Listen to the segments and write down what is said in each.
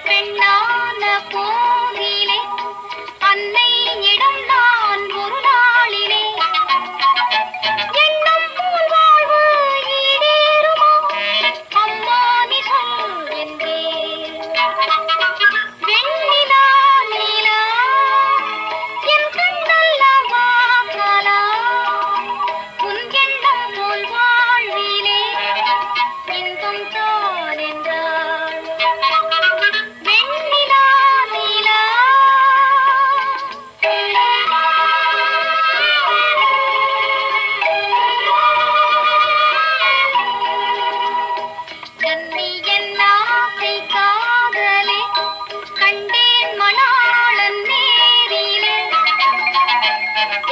Pagkananak ko Thank you.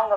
அவங்க